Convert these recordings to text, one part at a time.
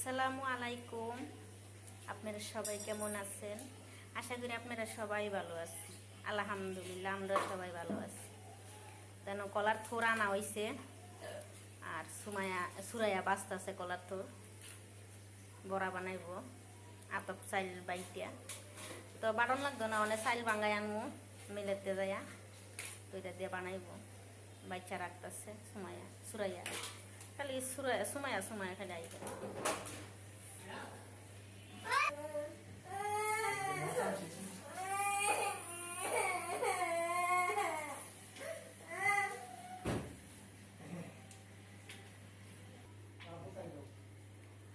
আসসালামু আলাইকুম। আপনারা সবাই কেমন আছেন? আশা করি আপনারা সবাই ভালো আছেন। আলহামদুলিল্লাহ, আমরা সবাই ভালো আছি। কেন কলার থোর আনা হয়েছে আর সুমায়া, সুরাইয়া বাস্তা আছে কলার থোর। বড়া বানাইব, আতপ চাইল বাইটিয়া। তো বারণ লাগতো না, অনেক চাইল বাঙ্গাই আনমু, মিলেতে যাইয়া। তো এটা দিয়ে বানাইব। বাচ্চা রাখতেছে সুমাইয়া সুরাইয়া। খালি সুরাইয়া সুমাইয়া সুমাইয়া খালি আইবে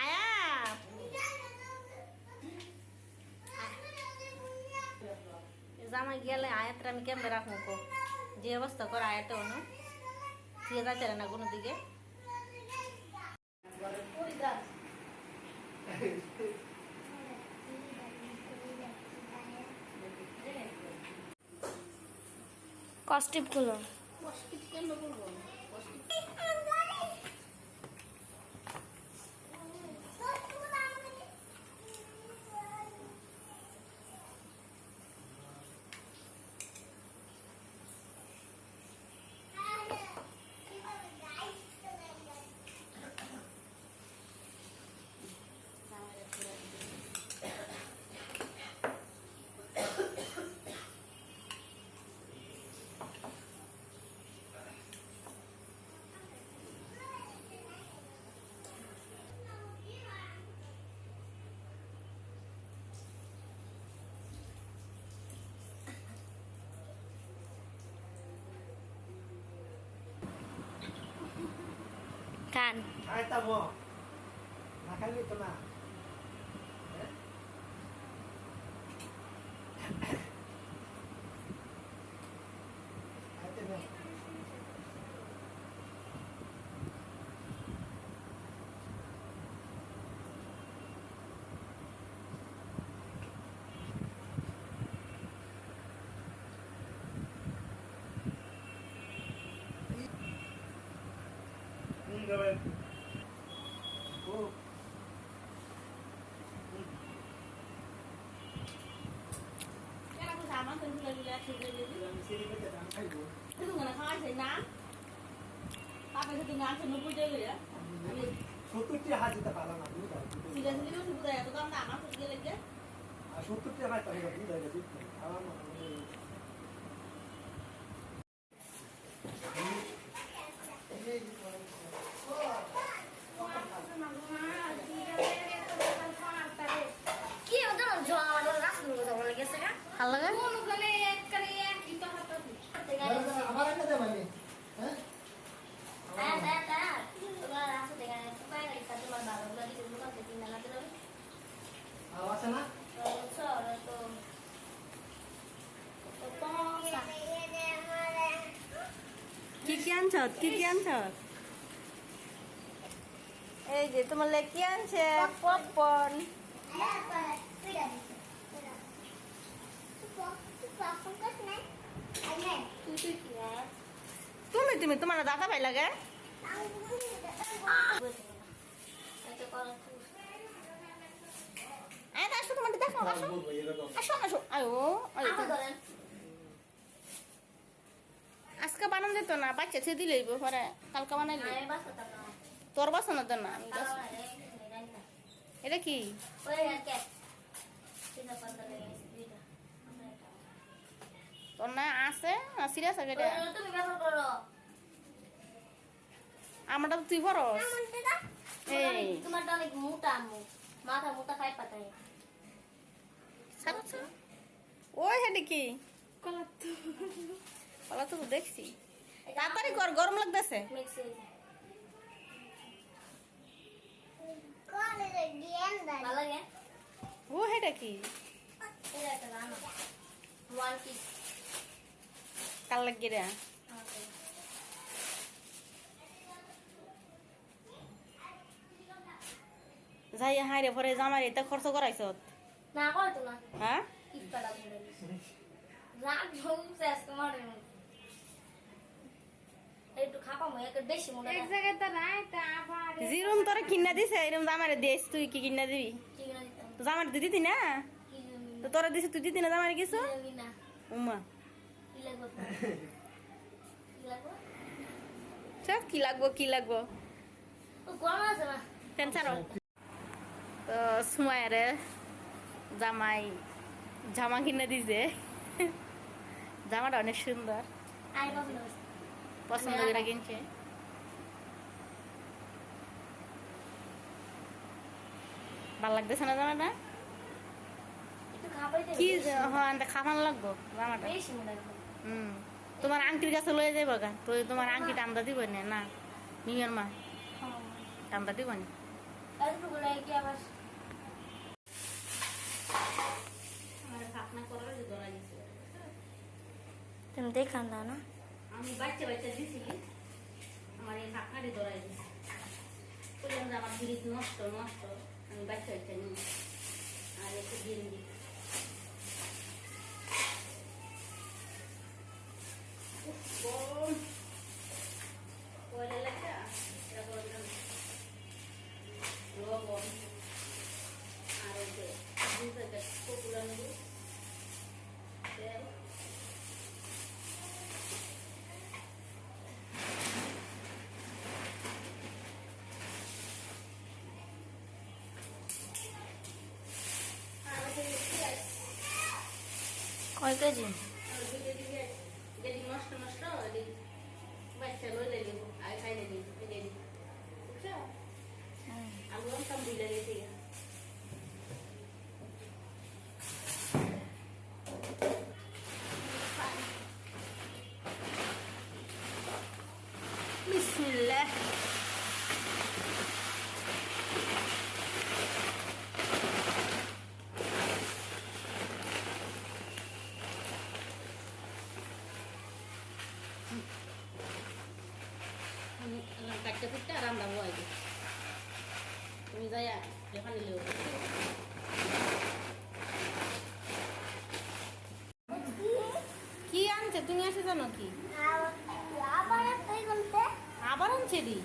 আয়া জামাই গেলে আয়াতটা আমি কেমনে রাখব কো যে অবস্থা করে আয়াতে অনু ঠিক আছে না কোনো দিকে কস্টিপ কেন কান Ay, tamo. Nakalito na. আমি সত্তরটি হাত দিতে পারলাম না, সত্তরটি হাত। আমার মনে হয় কি ওদের জল আমাদের গাছগুলো জল লেগেছে গা ভালো লাগে কোন ওখানে একখানে একই তো হাত আমার একটা দে মানে, হ্যাঁ? হ্যাঁ হ্যাঁ হ্যাঁ তোমার রাস্তা থেকে পায়ে গাড়ি সাথে তোমার বাবা গুলো দিকে দোকান থেকে কিনে লাগাতে হবে আও আছে না? তো তো তো পয়সা কি কি আনছ? কি কি আনছ? এই যে তোমার কি আনছে? পপকর্ন। তুমি তুমি তোমার দাদা ভাই লাগে? আসো তোমার দেখো আসো আসো। আসো আয়ো আয়ো। বানান না বাচ্চা ছে দিলেই পরে কালকে বানাইলে। তোর বাসনা তো না। এটা কি? তোর না আছে? না সিরিয়াস আগে করো। আমারটা তো তুই ভরস তোমারটা অনেক মোটা মাথা মোটা খাই পাতায়। ওই হেডে কি? কলা তো দেখছি। তাড়াতাড়ি কর গরম লাগতেছে। ও কি? কাল যাই হাই রে পরে জামাই এটা খরচ করাইছ? না হ্যাঁ? রাগ মারে একটু খাপ পাবো একের বেশি মোটা এক জায়গায় তো নাই তা আবার জিরুম তোরা কিনা দিছে এরম জামারে দিস তুই কি কিনা দিবি? তো জামার দিদি দিতি না? তো তোরা দিছে তুই দিতি না জামারে কিছু? উমা কি লাগবে? কি লাগবে? সব কি কি তো সুমায়ারে জামাই জামা কিনে দিছে। জামাটা অনেক সুন্দর। পছন্দ পছন্দ করে কিনছে। ভালো লাগতেছে না জামাটা? কি হ্যাঁ খামান লাগবো জামাটা। হুম তোমার আংটির কাছে লয়ে যাইব গা। তো তোমার আংটি টান্দা দিব না না মিমের মা। টান্দা দিব না। তুমি দেখান না না। আমি বাচ্চা বাচ্চা দিছি। আমার এই ঢাকনাটি ধরাই দিছি। আমার ফ্রিজ নষ্ট নষ্ট। আমি বাচ্চা বাচ্চা নিই আর একটু দিয়ে দিই উফ, গরম কয়লা লাগছে এটা গরম না। লবণ আর ওই যে দুই প্যাকেট পপুলার নুডলস তেল আর ওই যে পেঁয়াজ কয় কেজি? যদি নষ্ট নষ্ট যদি বাচ্চা লইলে দিব আর খাইলে দিব এনে দিব বুঝছ আলু কম দিলে গেছে বিসমিল্লাহ কাটতে ফুটতে আর আমরা বয় দিই তুমি যাই এখানে নিলেও। কি আনছে? তুমি এসে জানো কি? আবার আনছে দি?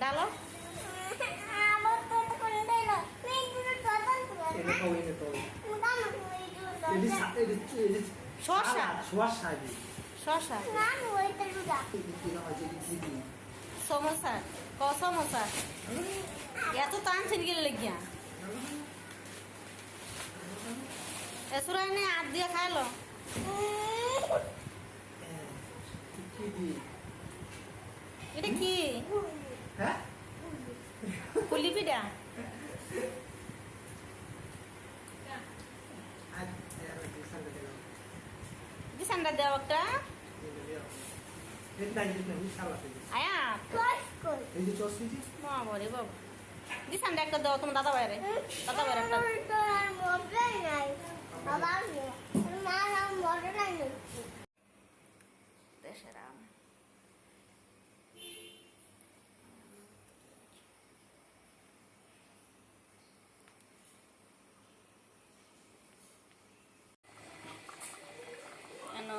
ডালো? এটি এটি শসা। শসা। শশা? সমোসা ক সমোসা? এত তো আনছেন গেলে লেগিয়া এসুরাই নে হাত দিয়ে খাইলো। এটা কি? হ্যাঁ? পুলি পিঠা আজ, এ, আমি বিছানা দিলাম। দিশানটা দেও একটা এনে দিলাম। এটি দাই দিতে হবে, সালাদ দিতে। আয়া এই যে চশমি বাবা রে বাবা। দিশানটা একটা দাও তোমার দাদা বাইরে দাদা বাইরে একটা তো আর মজা নাই আবার না না মজা নাই দেশের আম কেন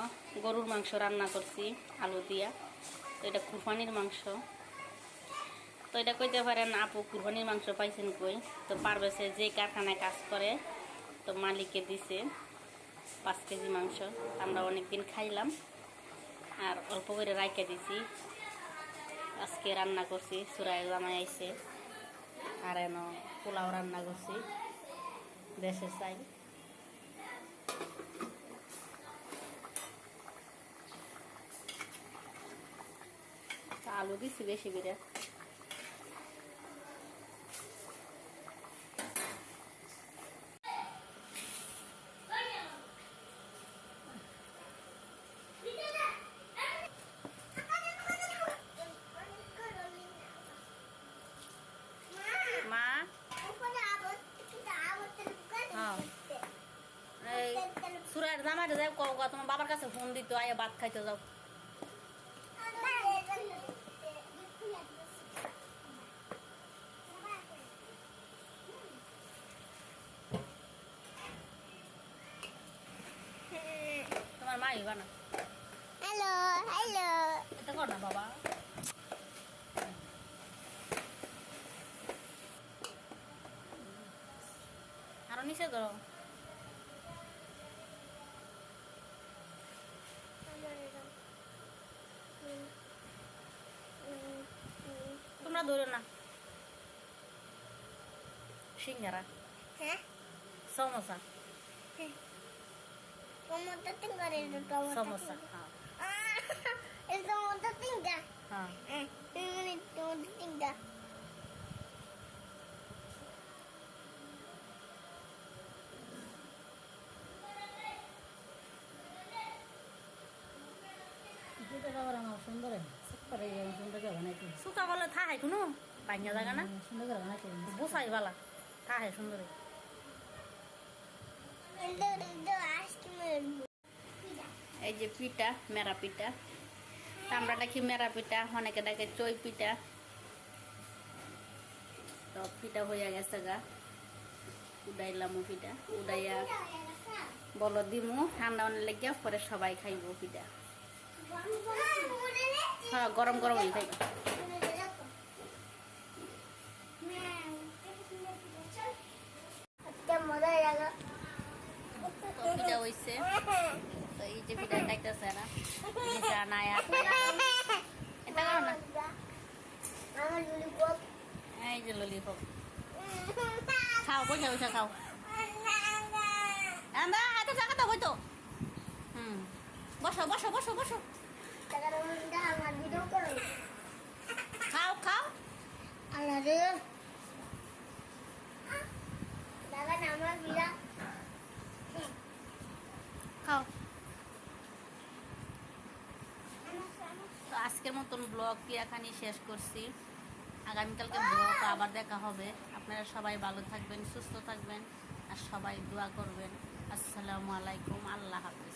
গরুর মাংস রান্না করছি, আলু দিয়া। তো এটা কুরবানির মাংস। তো এটা কইতে পারেন, আপু কুরবানির মাংস পাইছেন কই? তো পারবেছে, যে কারখানায় কাজ করে, তো মালিকে দিছে পাঁচ কেজি মাংস। আমরা অনেক দিন খাইলাম, আর অল্প করে রাইখে দিছি। আজকে রান্না করছি চুরাই জামাই আইছে, আর এন পোলাও রান্না করছি, দেশে চাই। আলু দিছি বেশি করে। হ্যাঁ। সুরার জামাইটা যাই কও তোমার বাবার কাছে ফোন দিত আয়া, ভাত খাইতে যাও। নাই এটা কর বাবা আরও নিচে ধরো তোমরা ধরো না সিঙ্গারা হ্যাঁ সমোসা হ্যাঁ হ্যাঁ এই টমেটো টিঙ্গা দুটো খাবার আমার সুন্দর করে সুন্দর করে বানাইতে সুকা বলে থাহাই কোনো বাঙ্গা জায়গা না সুন্দর করে বানাইতে বসাই বালা থাহাই সুন্দর এই যে পিঠা, মেরা পিঠা। আমরা ডাকি মেরা পিঠা? অনেকে ডাকে চই পিঠা। তো পিঠা হইয়া গেছে গা। উডাইলাম পিঠা। উডাইয়া বলো দিমু ঠান্ডা অনেক লেগে পরে সবাই খাইব পিঠা। হ্যাঁ গরম গরম হয়ে মজা লাগা তো পিঠা হইছে তো খাও, বসে বসে খাও। আমরা হাতে জায়গাটা হইতো হুম। বসো বসো বসো বসো। খাও খাও। আল্লাহ দাদা আমার বিরা খাও তো আজকের মতন ব্লগ কি এখানেই শেষ করছি। আগামীকালকে ব্লগ আবার দেখা হবে। আপনারা সবাই ভালো থাকবেন, সুস্থ থাকবেন, আর সবাই দোয়া করবেন। আসসালামু আলাইকুম, আল্লাহ হাফিজ।